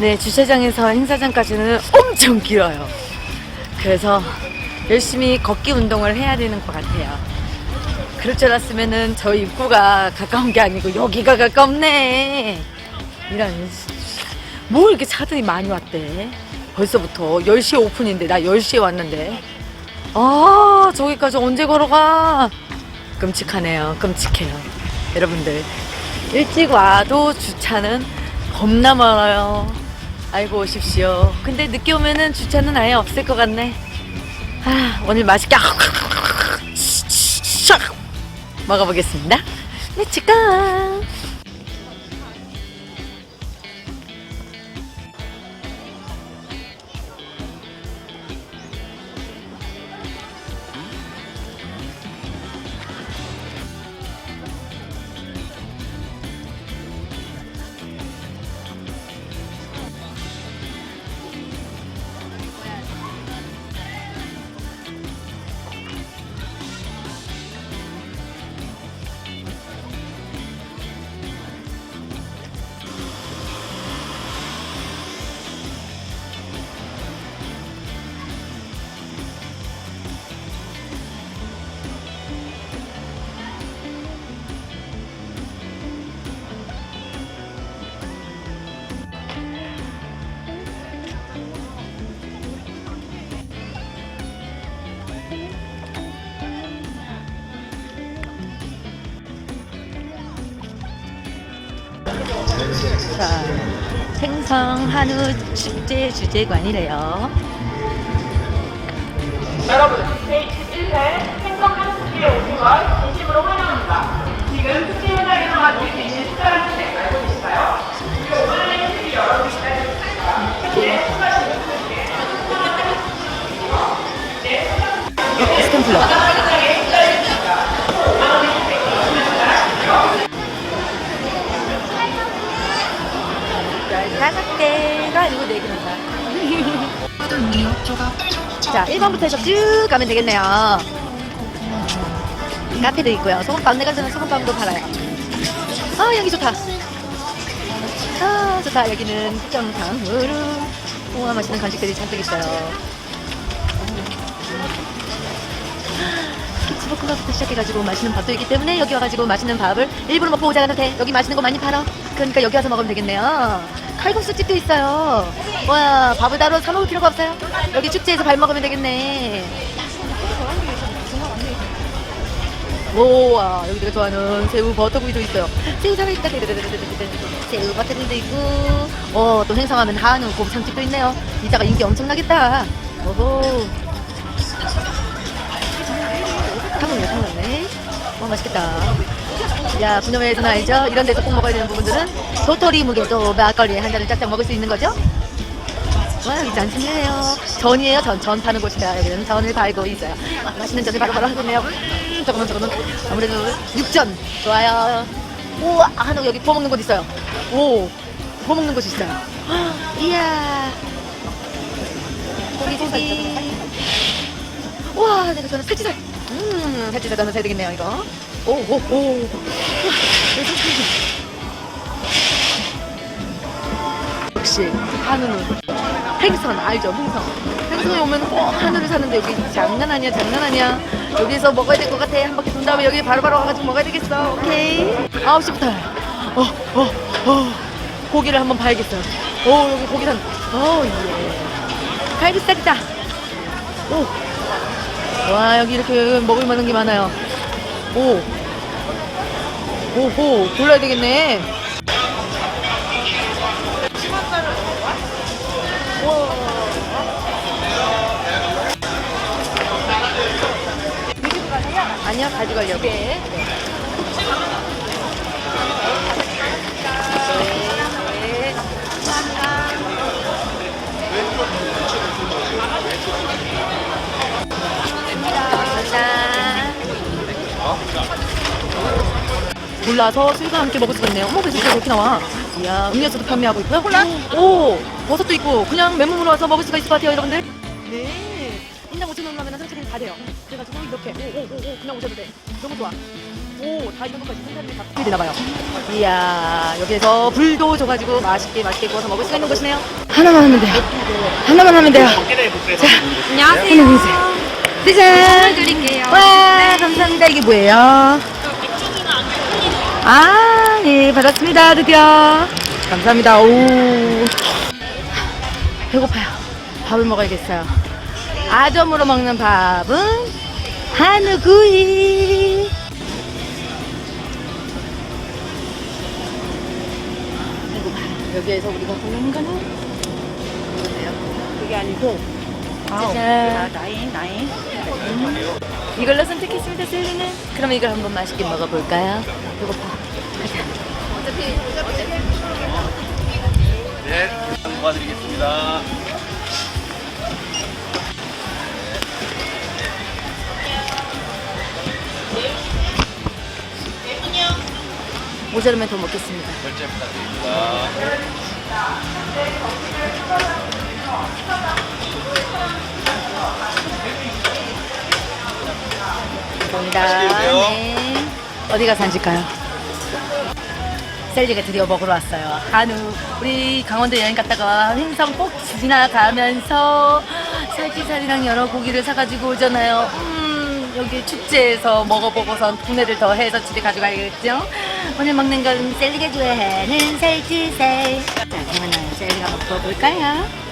네, 주차장에서 행사장까지는 엄청 길어요. 그래서 열심히 걷기 운동을 해야 되는 것 같아요. 그럴 줄 알았으면은 저 입구가 가까운 게 아니고 여기가 가깝네. 이런. 뭐 이렇게 차들이 많이 왔대. 벌써부터 10시에 오픈인데 나 10시에 왔는데. 아, 저기까지 언제 걸어가? 끔찍하네요. 끔찍해요. 여러분들. 일찍 와도 주차는 겁나 멀어요. 알고 오십시오. 근데 늦게 오면은 주차는 아예 없을 것 같네. 아, 오늘 맛있게 먹어보겠습니다. 렛츠고! 자, 생성 한우 축제 주제관이래요. 여러분, 제21회 행복한 축제에 오신 걸 진심으로 환영합니다. 지금 축제 현장에서 맡을 수 있는 특별한 축제 알고 계신가요? 그리고 오늘의 축제 여러분이 자, 1번부터 해서 쭉 가면 되겠네요. 카페도 있고요. 소금빵, 내가 전에 소금빵도 팔아요. 아, 여기 좋다. 아, 좋다. 여기는 정상으로. 우와, 맛있는 간식들이 잔뜩 있어요. 스키치볶음밥부터 시작해가지고 맛있는 밥도 있기 때문에 여기 와가지고 맛있는 밥을 일부러 먹고 않아도 돼. 여기 맛있는 거 많이 팔아. 그러니까 여기 와서 먹으면 되겠네요. 칼국수 집도 있어요. 와, 밥을 따로 사 먹을 필요가 없어요. 여기 축제에서 밥 먹으면 되겠네. 우와, 여기 내가 좋아하는 새우 버터구이도 있어요. 새우 살아있다. 새우 버터구이도 있고, 어, 또 행성하면 한우 곱창집도 있네요. 이따가 인기 엄청나겠다. 오호. 탕후루네, 탕후루네. 와, 맛있겠다. 야, 분녀회에서는 알죠? 이런 데서 꼭 먹어야 되는 부분들은 도토리 무게도 막걸리에 한 잔을 짝짝 먹을 수 있는 거죠? 와, 여기 잔치네요. 전이에요, 전. 전 파는 곳이다. 여기는 전을 팔고 있어요. 와, 맛있는 전을 바로바로 하고 있네요. 음, 저거는, 저거는. 아무래도 육전. 좋아요. 우와, 한우 여기 구워 먹는 곳 있어요. 오, 구워 먹는 곳이 있어요. 헉, 이야. 고기, 고기. 와, 내가 좋아하는 살치살. 음, 살치살 하나 사야 되겠네요, 이거. 오, 오, 오. 역시, 한우는 행선, 알죠? 행선. 행선에 오면 꼭 한우를 사는데 여기 장난 아니야, 장난 아니야. 여기서 먹어야 될 것 같아. 한 바퀴 돈 다음에 여기 바로바로 와가지고 먹어야 되겠어. 오케이. 9시부터. 어, 어, 어. 고기를 한번 봐야겠어요. 오, 여기 고기 산. 어, 예. 갈비살이다. 오. 와 여기 이렇게 먹을 만한 게 많아요 오 오호 골라야 되겠네. 아니요 가져가려고 네. 네. 골라서 술과 함께 먹을 수 있네요. 어머, 그래서 이렇게 나와. 이야, 음료수도 판매하고 있고요. 콜라? 오, 버섯도 있고, 그냥 맨몸으로 와서 먹을 수가 있을 것 같아요, 여러분들. 네. 인당 5천 원 하면 상처를 다 돼요. 그래가지고 이렇게, 오, 오, 오, 오, 그냥 오셔도 돼. 너무 좋아. 오, 다 있는 것까지 생산이 다 되나 봐요. 이야, 여기에서 불도 줘가지고 맛있게 맛있게 구워서 먹을 수가 있는 곳이네요. 하나만 하면 돼요. 하나만 하면 돼요. 자, 안녕하세요. 안녕하세요. 짜잔. 드릴게요. 와, 감사합니다. 이게 뭐예요? 아, 예, 받았습니다. 드디어. 감사합니다. 오. 배고파요. 밥을 먹어야겠어요. 아점으로 먹는 밥은 한우구이. 배고파요. 여기에서 우리가 고르는 거는 그게 아니고 짜잔. 나인 나인. 이걸로 선택했습니다, 셀리는. 그럼 이걸 한번 맛있게 먹어볼까요? 배고파. 가자. 네, 도와드리겠습니다. 모자르면 더 먹겠습니다. 결제 부탁드립니다. 감사합니다. 맛있게 드세요. 네. 어디 가서 앉을까요? 셀리가 드디어 먹으러 왔어요. 한우. 우리 강원도 여행 갔다가 횡성 꼭 지나가면서 살치살이랑 여러 고기를 사가지고 오잖아요. 음, 여기 축제에서 먹어보고선 분해를 더 해서 집에 가져가야겠죠? 오늘 먹는 건 셀리가 좋아하는 살치살. 자, 그러면 셀리가 구워볼까요?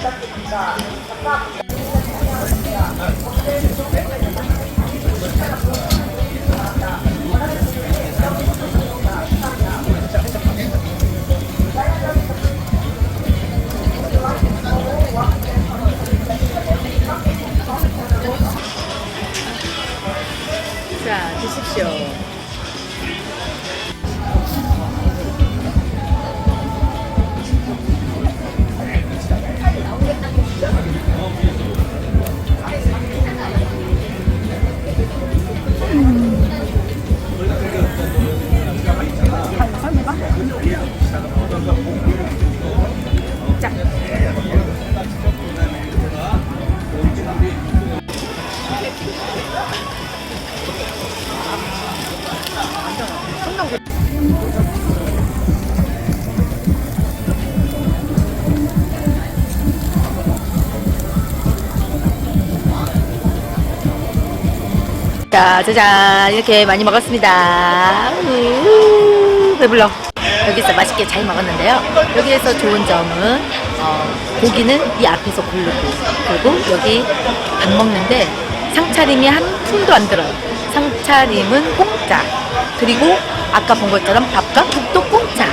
Kita juga tetap mengingatkan. 자, 짜잔. 이렇게 많이 먹었습니다. 우, 배불러. 여기서 맛있게 잘 먹었는데요. 여기에서 좋은 점은, 어, 고기는 이 앞에서 고르고, 그리고 여기 밥 먹는데 상차림이 한 푼도 안 들어요. 상차림은 공짜. 그리고 아까 본 것처럼 밥과 국도 공짜.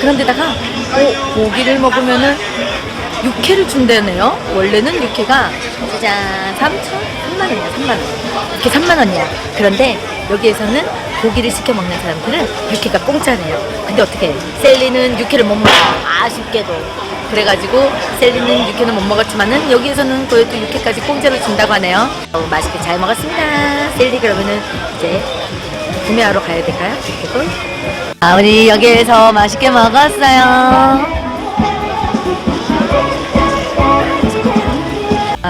그런데다가, 오, 고기를 먹으면은 육회를 준다네요. 원래는 육회가 짜잔 3천 3만 원이야 3만 원. 이렇게 3만 원이야. 그런데 여기에서는 고기를 시켜 먹는 사람들은 육회가 공짜래요. 근데 어떻게? 셀리는 육회를 못 먹어. 아쉽게도. 그래가지고 셀리는 육회는 못 먹었지만은 여기에서는 그래도 육회까지 공짜로 준다고 하네요. 어, 맛있게 잘 먹었습니다. 셀리 그러면은 이제 구매하러 가야 될까요? 육회도? 아 우리 여기에서 맛있게 먹었어요.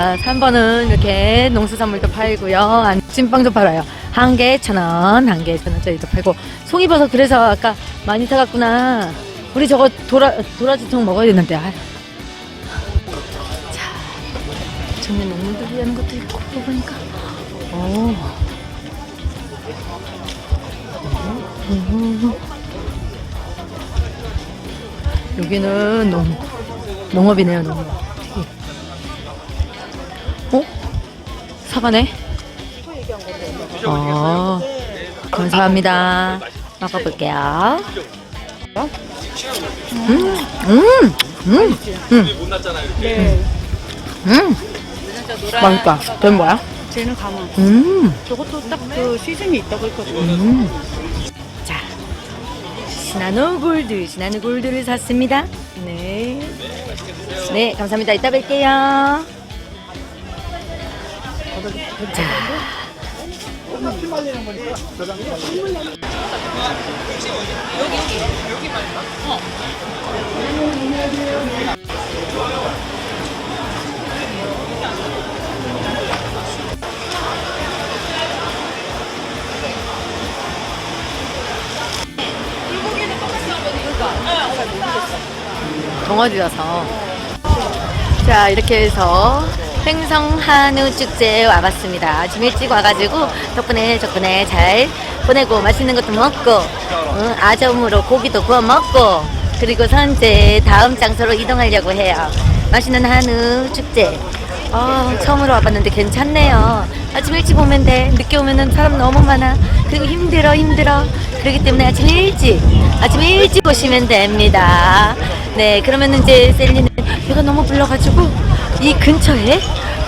아, 3번은 이렇게 농수산물도 팔고요. 안- 찐빵도 팔아요. 한 개에 천 원, 한 개에 천 원짜리도 팔고. 송이버섯 그래서 아까 많이 사갔구나. 우리 저거 도라, 도라지통 먹어야 되는데. 아. 자, 정말 농물들이 하는 것도 있고, 보니까. 오. 음. 여기는 농, 농업이네요, 농업. 사과네? 어, 감사합니다. 먹어볼게요. 음, 음, 음, 음. 네. 음. 맛있다. 된 뭐야? 쟤는 가만. 음, 저것도 딱 그 시즌이 있다고 했거든요. 음. 자, 시나노 골드, 시나노 골드를 샀습니다. 네. 네, 감사합니다. 이따 뵐게요. 자, 동어리라서. 자, 이렇게 해서 횡성 한우 축제에 와봤습니다. 아침 일찍 와가지고 덕분에 덕분에 잘 보내고 맛있는 것도 먹고 응, 아점으로 고기도 구워 먹고 그리고서 이제 다음 장소로 이동하려고 해요. 맛있는 한우 축제. 아, 처음으로 와봤는데 괜찮네요. 아침 일찍 오면 돼. 늦게 오면은 사람 너무 많아. 그리고 힘들어, 힘들어. 그렇기 때문에 아침 일찍, 아침 일찍 오시면 됩니다. 네, 그러면 이제 셀리는 배가 너무 불러가지고 이 근처에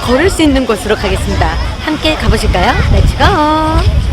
걸을 수 있는 곳으로 가겠습니다. 함께 가보실까요? 렛츠고!